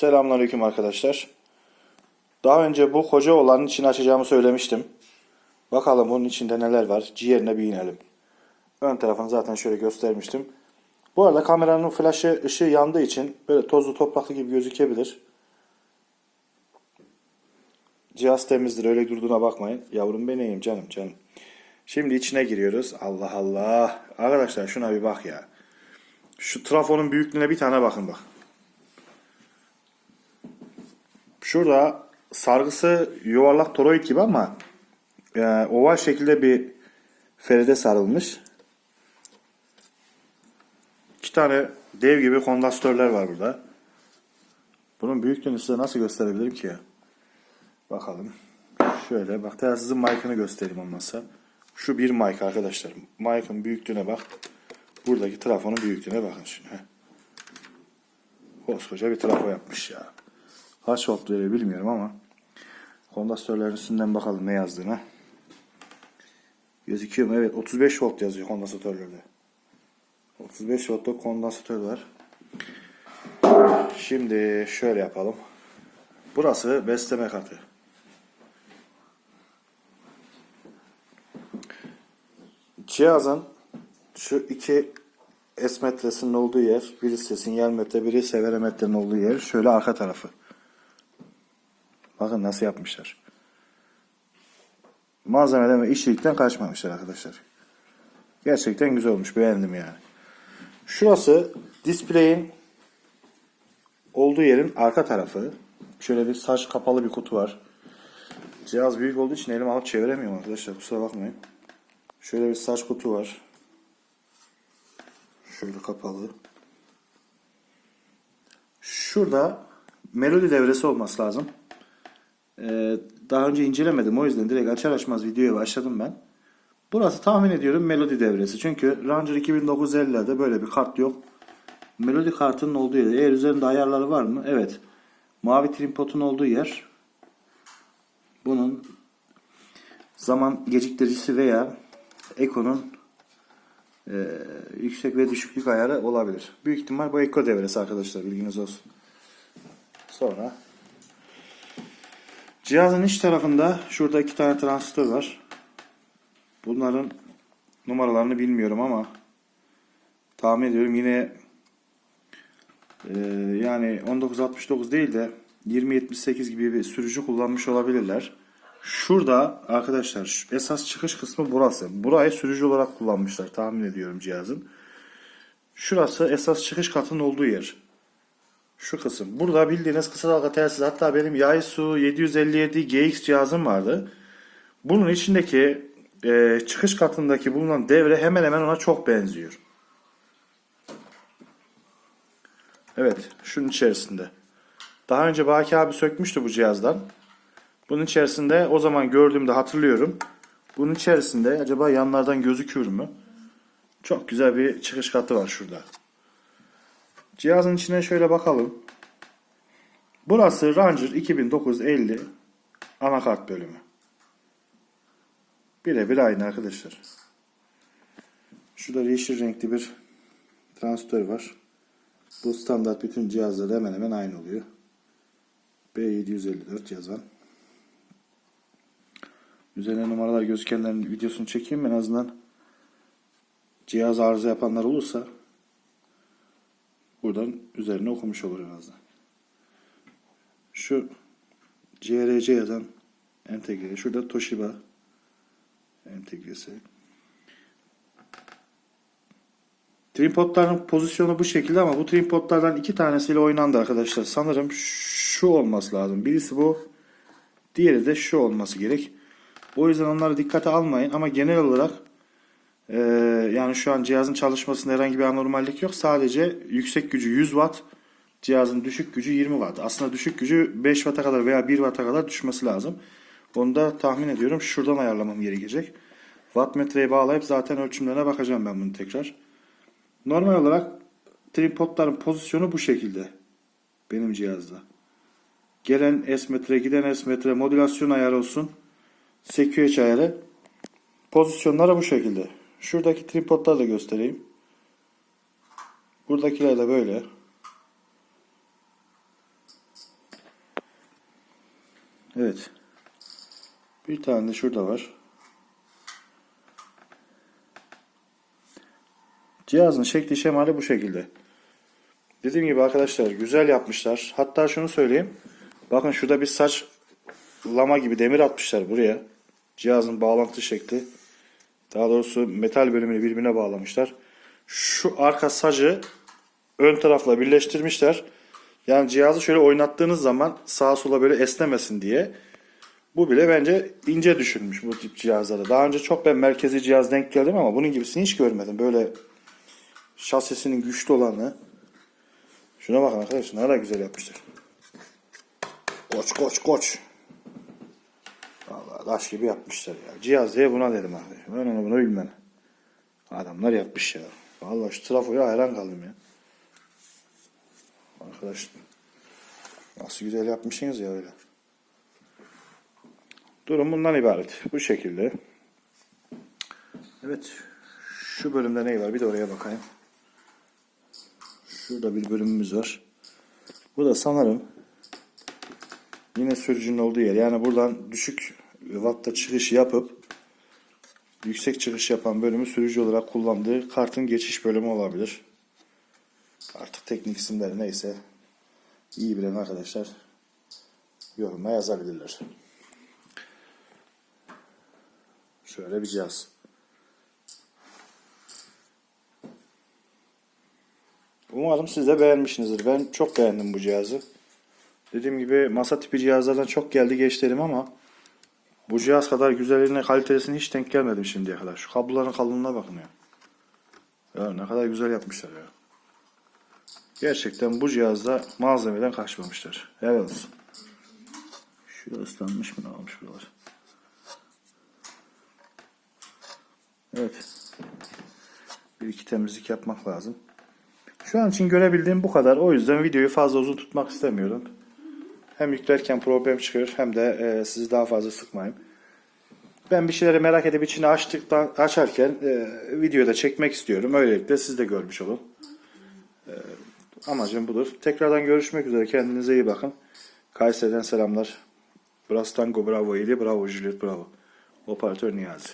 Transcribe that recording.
Selamünaleyküm arkadaşlar. Daha önce bu koca olanın içini açacağımı söylemiştim. Bakalım bunun içinde neler var. Ciğerine bir inelim. Ön tarafını zaten şöyle göstermiştim. Bu arada kameranın flaşı ışığı yandığı için böyle tozlu topraklı gibi gözükebilir. Cihaz temizdir öyle durduğuna bakmayın. Yavrum benim canım canım. Şimdi içine giriyoruz. Allah Allah. Arkadaşlar şuna bir bak ya. Şu trafonun büyüklüğüne bir tane bakın bak. Şurada sargısı yuvarlak toroid gibi ama e, oval şekilde bir feride sarılmış. İki tane dev gibi kondansatörler var burada. Bunun büyüklüğünü size nasıl gösterebilirim ki? Bakalım. Şöyle bak telsizin mic'ını göstereyim olmazsa. Şu bir mic arkadaşlar. Mic'ın büyüklüğüne bak. Buradaki trafonun büyüklüğüne bakın şimdi. Koskoca bir trafo yapmış ya. Kaç volt veriyor bilmiyorum ama kondansatörlerin üstünden bakalım ne yazdığına. Gözüküyor mu? Evet 35 volt yazıyor kondansatörlerde. 35 voltta kondansatör var. Şimdi şöyle yapalım. Burası besleme katı. Cihazın şu iki S metresinin olduğu yer, biri sinyal metre, biri severometrenin olduğu yer şöyle arka tarafı. Bakın nasıl yapmışlar. Malzemeden ve işçilikten kaçmamışlar arkadaşlar. Gerçekten güzel olmuş. Beğendim yani. Şurası display'in olduğu yerin arka tarafı. Şöyle bir saç kapalı bir kutu var. Cihaz büyük olduğu için elime alıp çeviremiyorum arkadaşlar. Kusura bakmayın. Şöyle bir saç kutu var. Şöyle kapalı. Şurada melodi devresi olması lazım. Ee, daha önce incelemedim o yüzden direkt açar açmaz videoya başladım ben. Burası tahmin ediyorum melodi devresi. Çünkü Ranger 2950'lerde böyle bir kart yok. Melodi kartının olduğu yer. Eğer üzerinde ayarları var mı? Evet. Mavi trim potun olduğu yer. Bunun zaman geciktiricisi veya Eko'nun e, yüksek ve düşüklük ayarı olabilir. Büyük ihtimal bu Eko devresi arkadaşlar bilginiz olsun. Sonra cihazın iç tarafında şurada iki tane transistör var. Bunların numaralarını bilmiyorum ama tahmin ediyorum yine e, yani 1969 değil de 2078 gibi bir sürücü kullanmış olabilirler. Şurada arkadaşlar esas çıkış kısmı burası. Burayı sürücü olarak kullanmışlar tahmin ediyorum cihazın. Şurası esas çıkış katının olduğu yer. Şu kısım. Burada bildiğiniz kısa dalga telsiz. Hatta benim Yaesu 757 GX cihazım vardı. Bunun içindeki e, çıkış katındaki bulunan devre hemen hemen ona çok benziyor. Evet, şunun içerisinde. Daha önce Baki abi sökmüştü bu cihazdan. Bunun içerisinde o zaman gördüğümde hatırlıyorum. Bunun içerisinde acaba yanlardan gözükür mü? Çok güzel bir çıkış katı var şurada. Cihazın içine şöyle bakalım. Burası Ranger 2950 anakart bölümü. Birebir aynı arkadaşlar. Şurada yeşil renkli bir transistör var. Bu standart bütün cihazlarda hemen hemen aynı oluyor. B754 yazan. Üzerine numaralar gözükenlerin videosunu çekeyim en azından cihaz arıza yapanlar olursa buradan üzerine okumuş olur en azından. Şu CRC yazan entegre. Şurada Toshiba entegresi. Trimpodların pozisyonu bu şekilde ama bu trimpodlardan iki tanesiyle oynandı arkadaşlar. Sanırım şu olması lazım. Birisi bu. Diğeri de şu olması gerek. O yüzden onları dikkate almayın ama genel olarak e, yani şu an cihazın çalışmasında herhangi bir anormallik yok. Sadece yüksek gücü 100 watt, cihazın düşük gücü 20 watt. Aslında düşük gücü 5 watt'a kadar veya 1 watt'a kadar düşmesi lazım. Onu da tahmin ediyorum şuradan ayarlamam gerekecek. Wattmetreyi bağlayıp zaten ölçümlerine bakacağım ben bunu tekrar. Normal olarak tripodların pozisyonu bu şekilde. Benim cihazda. Gelen S metre, giden S metre, modülasyon ayarı olsun. SQH ayarı. Pozisyonları bu şekilde. Şuradaki tripodları da göstereyim. Buradakiler de böyle. Evet. Bir tane de şurada var. Cihazın şekli şemali bu şekilde. Dediğim gibi arkadaşlar güzel yapmışlar. Hatta şunu söyleyeyim. Bakın şurada bir saç lama gibi demir atmışlar buraya. Cihazın bağlantı şekli. Daha doğrusu metal bölümünü birbirine bağlamışlar. Şu arka sacı ön tarafla birleştirmişler. Yani cihazı şöyle oynattığınız zaman sağa sola böyle esnemesin diye. Bu bile bence ince düşünmüş bu tip cihazlara. Daha önce çok ben merkezi cihaz denk geldim ama bunun gibisini hiç görmedim. Böyle şasisinin güçlü olanı. Şuna bakın arkadaşlar ne kadar güzel yapmışlar. Koç koç koç. Taş gibi yapmışlar ya. Cihaz diye buna dedim arkadaşlar. Ben onu bunu bilmem. Adamlar yapmış ya. Vallahi şu trafoya hayran kaldım ya. Arkadaşlar. Nasıl güzel yapmışsınız ya öyle. Durum bundan ibaret. Bu şekilde. Evet. Şu bölümde ne var? Bir de oraya bakayım. Şurada bir bölümümüz var. Bu da sanırım yine sürücünün olduğu yer. Yani buradan düşük watt'ta çıkış yapıp yüksek çıkış yapan bölümü sürücü olarak kullandığı kartın geçiş bölümü olabilir. Artık teknik isimleri neyse iyi bilen arkadaşlar yoruma yazabilirler. Şöyle bir cihaz. Umarım siz de beğenmişsinizdir. Ben çok beğendim bu cihazı. Dediğim gibi masa tipi cihazlardan çok geldi geçti ama bu cihaz kadar güzelliğine kalitesine hiç denk gelmedim şimdiye kadar. Şu kabloların kalınlığına bakın ya. Ya ne kadar güzel yapmışlar ya. Gerçekten bu cihazda malzemeden kaçmamışlar. Helal olsun. Şurada ıslanmış mı ne olmuş buralar. Evet. Bir iki temizlik yapmak lazım. Şu an için görebildiğim bu kadar. O yüzden videoyu fazla uzun tutmak istemiyorum. Hem yüklerken problem çıkıyor hem de e, sizi daha fazla sıkmayayım. Ben bir şeyleri merak edip içini açtıktan açarken e, videoda çekmek istiyorum. Öylelikle siz de görmüş olun. E, amacım budur. Tekrardan görüşmek üzere. Kendinize iyi bakın. Kayseri'den selamlar. Burası Tango Bravo 7, Bravo Juliet Bravo. Operatör Niyazi.